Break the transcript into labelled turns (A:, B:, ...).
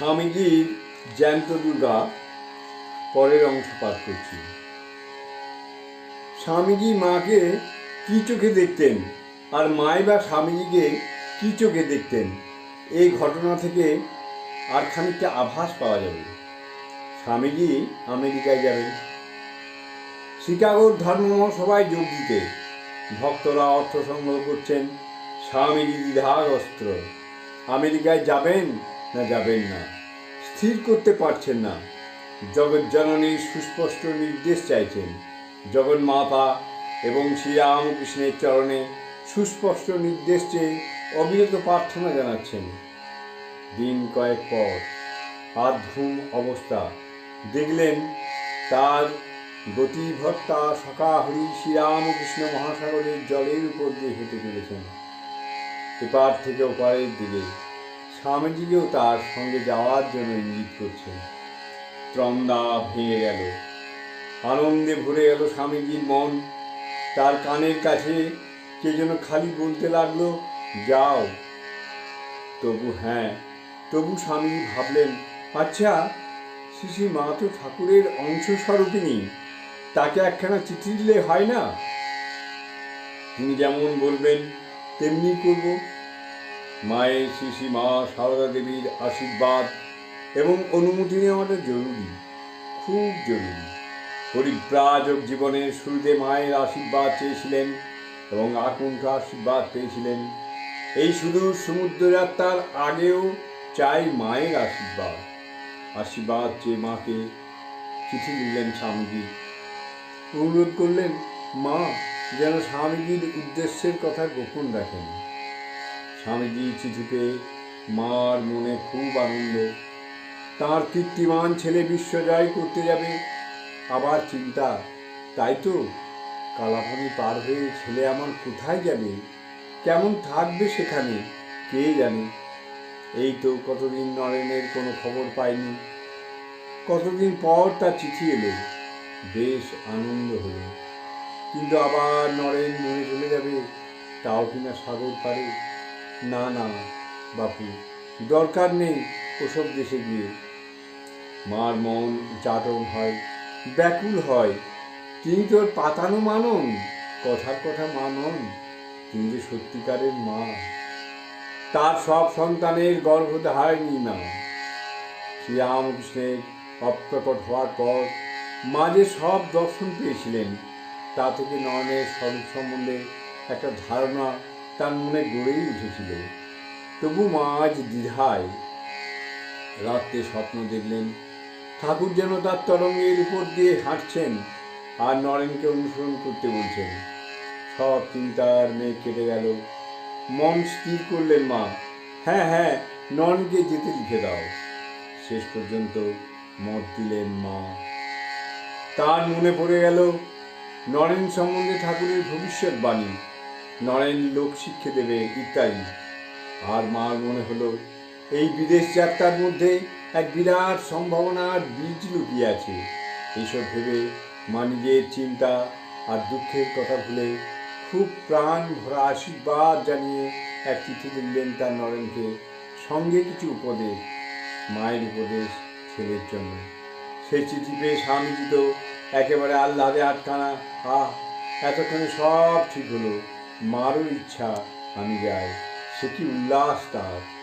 A: স্বামীজির জ্যান্ত দুর্গা পরের অংশ পাঠ করছি। স্বামীজি মাকে কি চোখে দেখতেন আর মাই বা স্বামীজিকে কি চোখে দেখতেন? এই ঘটনা থেকে আর খানিকটা আভাস পাওয়া যাবে। স্বামীজি আমেরিকায় যাবেন। শিকাগোর ধর্মসভায় যোগ দিতে ভক্তরা অর্থ সংগ্রহ করছেন স্বামীজি দ্বিধার অস্ত্র আমেরিকায় যাবেন না যাবেন না। স্থির করতে পারছেন না। জগজ্জননীর সুস্পষ্ট নির্দেশ চাইছেন। জগন্মাতা এবং শ্রীরামকৃষ্ণের চরণে সুস্পষ্ট নির্দেশ চেয়ে অবিরত প্রার্থনা জানাচ্ছেন। দিন কয়েক পর আধুম অবস্থা। দেখলেন তার গতিভত্তা সকাহরি শ্রীরামকৃষ্ণ মহাসাগরের জলের উপর দিয়ে হেঁটে চলেছেন। এপার থেকে ওপারের দিকে স্বামীজিকেও তার সঙ্গে যাওয়ার জন্য ইঙ্গিত করছেন। ত্রন্দা ভেঙে গেল। আনন্দে ভরে গেল স্বামীজির মন। তার কানের কাছে কে যেন খালি বলতে লাগল, যাও। তবু হ্যাঁ তবু স্বামী ভাবলেন আচ্ছা শিশি মা তো ঠাকুরের অংশ স্বরূপিনী তাকে একখানা চিঠি দিলে হয় না? তিনি যেমন বলবেন, তেমনি করব। মায়ের শিশি মা সারদা দেবীর আশীর্বাদ এবং অনুমতি নেওয়াটা জরুরি, খুব জরুরি। পরিব্রাজক জীবনের শুরুতে মায়ের আশীর্বাদ চেয়েছিলেন এবং আকুণ্ঠ আশীর্বাদ পেয়েছিলেন। এই শুধু সমুদ্র যাত্রার আগেও চাই মায়ের আশীর্বাদ। আশীর্বাদ চেয়ে মাকে চিঠি লিখলেন স্বামীজি। অনুরোধ করলেন, মা, যেন স্বামীজির উদ্দেশ্যের কথা গোপন রাখেন। স্বামীজি চিঠিতে মার মনে খুব আনন্দ। তার কীর্তিমান ছেলে বিশ্ব জয় করতে যাবে, আবার চিন্তা। তাই তো কালাপানি পার হয়ে ছেলে আমার কোথায় যাবে? কেমন থাকবে সেখানে? কে জানে? এই তো কতদিন নরেনের কোনো খবর পাইনি। কতদিন পর তার চিঠি এলো। বেশ আনন্দ হলো। কিন্তু আবার নরেন মনে চলে যাবে, তাও কিনা সাগর পারে না না, বাপু, দরকার নেই ওসব দেশে গিয়ে। মার মন জাটন হয়, ব্যাকুল হয়। তিনি তোর পাতানো মানন, কথার কথা মানন, তিনি যে সত্যিকারের মা। তার সব সন্তানের গর্ভধারিণী না। শ্রীরামকৃষ্ণের অপ্রকট হওয়ার পর মা যে সব দর্শন পেয়েছিলেন, তা থেকে নয়নের স্বরূপ সম্বন্ধে একটা ধারণা তার মনে গড়েই উঠেছিল। তবু মা আজ দ্বিধায় রাত্রে স্বপ্ন দেখলেন, ঠাকুর যেন তার তরঙ্গের উপর দিয়ে হাঁটছেন আর নরেনকে অনুসরণ করতে বলছেন। সব চিন্তার মেয়ে কেটে গেল। মন স্থির করলেন মা। হ্যাঁ হ্যাঁ নরেনকে যেতে লিখে দাও। শেষ পর্যন্ত মত দিলেন মা। তার মনে পড়ে গেল, নরেন সম্বন্ধে ঠাকুরের ভবিষ্যৎবাণী নরেন লোক শিক্ষে দেবে ইত্যাদি আর মার মনে হলো, এই বিদেশ যাত্রার মধ্যে এক বিরাট সম্ভাবনার বীজ লুকিয়ে আছে। এইসব ভেবে মা নিজের চিন্তা আর দুঃখের কথা ভুলে খুব প্রাণ ভরা আশীর্বাদ জানিয়ে এক চিঠি দিলেন তার নরেনকে সঙ্গে কিছু উপদেশ, মায়ের উপদেশ ছেলের জন্য। সেই চিঠি পেয়ে স্বামীজি তো একেবারে আহ্লাদে আটকানা, আহ, এতক্ষণে সব ঠিক হলো। मारो इच्छा अनुयाय सुखी उल्लास तार